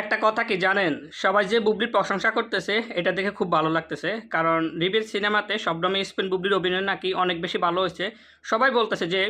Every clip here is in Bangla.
একটা কথা কি জানেন? সবাই যে বুবলির প্রশংসা করতেছে, এটা দেখে খুব ভালো লাগতেছে। কারণ রিবির সিনেমাতে শবনমে স্পেন বুবলির অভিনয় নাকি অনেক বেশি ভালো হয়েছে। সবাই বলতেছে যে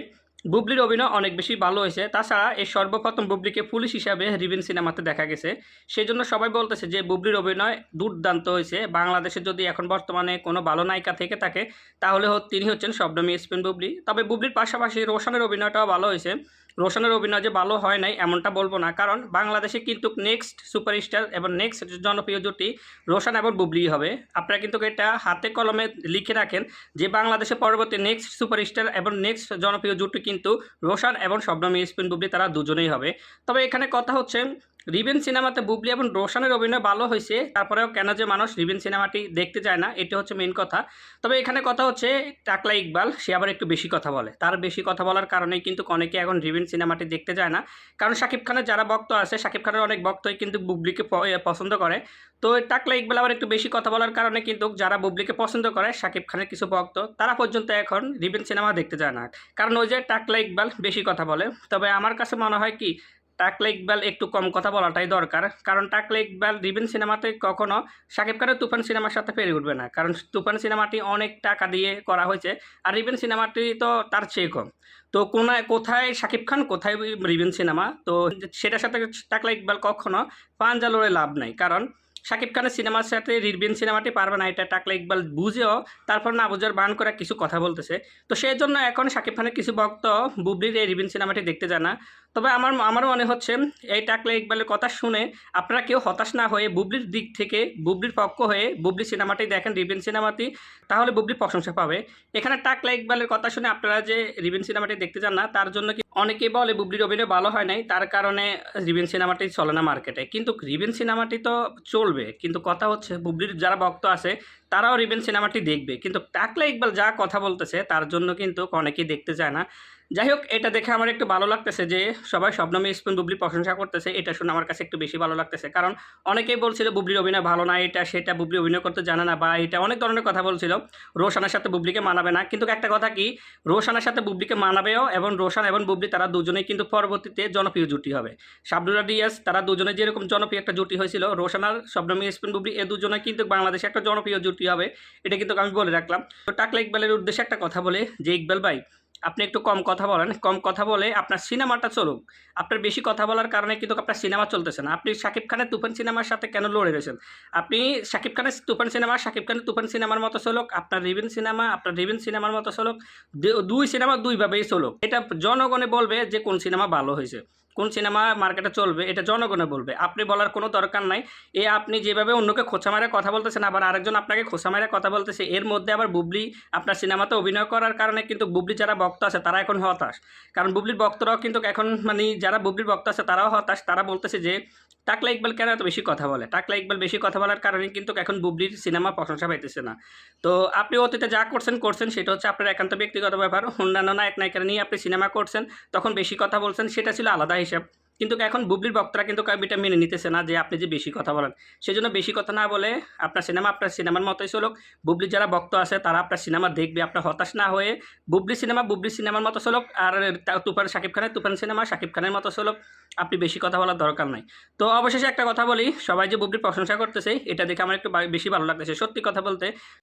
বুবলির অভিনয় অনেক বেশি ভালো হয়েছে। তাছাড়া এই সর্বপ্রথম বুবলিকে পুলিশ হিসাবে রিবিন সিনেমাতে দেখা গেছে। সেই জন্য সবাই বলতেছে যে বুবলির অভিনয় দুর্দান্ত হয়েছে। বাংলাদেশে যদি এখন বর্তমানে কোনো ভালো নায়িকা থেকে থাকে, তাহলে তিনি হচ্ছেন শবনমী স্পেন বুবলি। তবে বুবলির পাশাপাশি রোশনের অভিনয়টাও ভালো হয়েছে। রোশনের অভিনয় যে ভালো হয় নাই, এমনটা বলব না। কারণ বাংলাদেশে কিন্তু নেক্সট সুপারস্টার এবং নেক্সট জনপ্রিয় জুটি রোশন এবং বুবলি হবে। আপনারা কিন্তু এটা হাতে কলমে লিখে রাখেন যে বাংলাদেশে পরবর্তী নেক্সট সুপারস্টার এবং নেক্সট জনপ্রিয় জুটি কিন্তু রোশন এবং শবনম ইসপিন বুবলি তারা দুজনেই হবে। তবে এখানে কথা হচ্ছে রিবেন সিনেমাতে বুবলি এবং রোশনের অভিনয় ভালো হয়েছে, তারপরেও কেন যে মানুষ রিবেন সিনেমাটি দেখতে যায় না, এটা হচ্ছে মেন কথা। তবে এখানে কথা হচ্ছে টাকলা ইকবাল, সে আবার একটু বেশি কথা বলে। তার বেশি কথা বলার কারণেই কিন্তু অনেকে এখন রিবেন সিনেমাটি দেখতে যায় না। কারণ শাকিব খানের যারা ভক্ত আছে, শাকিব খানের অনেক ভক্তই কিন্তু বুবলিকে পছন্দ করে। তো টাকলা ইকবাল আবার একটু বেশি কথা বলার কারণে কিন্তু যারা বুবলিকে পছন্দ করে, শাকিব খানের কিছু ভক্ত, তারা পর্যন্ত এখন রিবেন সিনেমা দেখতে যায় না। কারণ ওই যে টাকলা ইকবাল বেশি কথা বলে। তবে আমার কাছে মনে হয় কি টাকলা ইকবাল একটু কম কথা বলাটাই দরকার। কারণ টাকলা ইকবাল রিবেন সিনেমাতে কখনো শাকিব খানের তুফান সিনেমার সাথে পেরে উঠবে না। কারণ তুফান সিনেমাটি অনেক টাকা দিয়ে করা হয়েছে আর রিবেন সিনেমাটি তো তার চেয়ে কম। তো কোনায়, কোথায়, শাকিব খান কোথায় রিবেন সিনেমা? তো সেটার সাথে টাকলা ইকবাল কখনো পাঞ্জালোরে লাভ নাই। কারণ শাকিব খানের সিনেমার সাথে রিরবিন সিনেমাটি পারবে না, এটা টাকলা ইকবাল বুঝেও তারপর না বুঝার বান করে কিছু কথা বলতেছে। তো সেই জন্য এখন শাকিব খানের কিছু ভক্ত বুবলির এই রিবিন সিনেমাটি দেখতে যায় না। তবে আমার আমার মনে হচ্ছে এই টাকলা ইকবালের কথা শুনে আপনারা কেউ হতাশ না হয়ে বুবলির দিক থেকে, বুবলির পক্ষ হয়ে বুবলি সিনেমাটি দেখেন রিবিন সিনেমাটি, তাহলে বুবলি প্রশংসা পাবে। এখানে টাকলা ইকবালের কথা শুনে আপনারা যে রিবিন সিনেমাটি দেখতে যান না, তার জন্য অনেকেই বলে বুবলির অভিনয় ভালো হয় নাই, তার কারণে রিবেন সিনেমাটি চলে না মার্কেটে। কিন্তু রিবেন সিনেমাটি তো চলবে, কিন্তু কথা হচ্ছে বুবলির যারা ভক্ত আছে, তারাও রিবেন সিনেমাটি দেখবে। কিন্তু টাকলা ইকবাল যা কথা বলতেছে, তার জন্য কিন্তু অনেকেই দেখতে চায় না। যাই হোক এটা দেখে আমার একটু ভালো লাগতেছে যে সবাই শবনমী স্পুন বুবলি প্রশংসা করতেছে, এটা শুনে আমার কাছে একটু বেশি ভালো লাগতেছে। কারণ অনেকেই বলছিল বুবলির অভিনয় ভালো না, এটা সেটা বুবলি অভিনয় করতে জানে না বা এটা অনেক ধরনের কথা বলছিল, রোশানের সাথে বুবলিকে মানাবে না। কিন্তু একটা কথা কি, রোশানের সাথে বুবলিকে মানাবেও এবং রোশান এবং বুবলি তারা দুজনেই কিন্তু পরবর্তীতে জনপ্রিয় জুটি হবে। শাবনুরা ডিয়াস তারা দুজনে যেরকম জনপ্রিয় একটা জুটি হয়েছিল, রোশন আর শবনমী স্পিন বুবলি এ দুজনে কিন্তু বাংলাদেশে একটা জনপ্রিয় জুটি হবে, এটা কিন্তু আমি বলে রাখলাম। তো টাকলা ইকবালের উদ্দেশ্যে একটা কথা বলে, যে ইকবাল ভাই আপনি একটু কম কথা বলেন, কম কথা বলে আপনার সিনেমাটা চলুক। আপনার বেশি কথা বলার কারণে কিন্তু আপনার সিনেমা চলতেছে না। আপনি শাকিব খানের তুফান সিনেমার সাথে কেন লড়ে রয়েছেন? আপনি শাকিব খানের তুফান সিনেমা, শাকিব খানের তুফান সিনেমার মতো চলুক, আপনার রিভিন সিনেমা, আপনার রিভিন সিনেমার মতো চলুক দুই সিনেমা দুইভাবেই চলুক। এটা জনগণে বলবে যে কোন সিনেমা ভালো হয়েছে। কোন সিনেমা মার্কেটে চলবে, এটা জনগণে বলবে। আপনি বলার কোনো দরকার নাই। এ আপনি যেভাবে অন্যকে খোঁচা মারে কথা বলতেছেন, আবার আরেকজন আপনাকে খোঁচা মারে কথা বলতেছে, এর মধ্যে আবার বুবলি আপনার সিনেমাতে অভিনয় করার কারণে কিন্তু বুবলি যারা বক্ত আছে, তারা এখন হতাশ। কারণ বুবলির বক্তরাও কিন্তু এখন মানে যারা বুবলির বক্ত আছে, তারাও হতাশ। তারা বলতেছে যে টাকলা ইকবাল কেন এত বেশি কথা বলে? টাকলা ইকবাল বেশি কথা বলার কারণে কিন্তু এখন বুবলির সিনেমা প্রশংসা পাইতেছে না। তো আপনি অতীতে যা করছেন করছেন, সেটা হচ্ছে আপনার একান্ত ব্যক্তিগত ব্যাপার। অন্যান্য নায়ক নায়িকা নিয়ে আপনি সিনেমা করছেন, তখন বেশি কথা বলছেন, সেটা ছিল আলাদা হিসাব। কিন্তু এখন বুবলির ভক্তরা কিন্তু এটা মেনে নিতেছে না যে আপনি যে বেশি কথা বলেন। সেই জন্য বেশি কথা না বলে আপনার সিনেমা আপনার সিনেমার মতোই চলুক। বুবলির যারা ভক্ত আছে, তারা আপনার সিনেমা দেখবে, আপনার হতাশ না হয়ে বুবলি সিনেমা বুবলি সিনেমার মতো চলুক আর তুফান শাকিব খানের তুফান সিনেমা শাকিব খানের মতো চলুক, আপনি বেশি কথা বলার দরকার নাই। তো অবশেষে একটা কথা বলি, সবাই যে বুবলির প্রশংসা করতেছে, এটা দেখে আমার একটু বেশি ভালো লাগতেছে। সত্যি কথা বলতে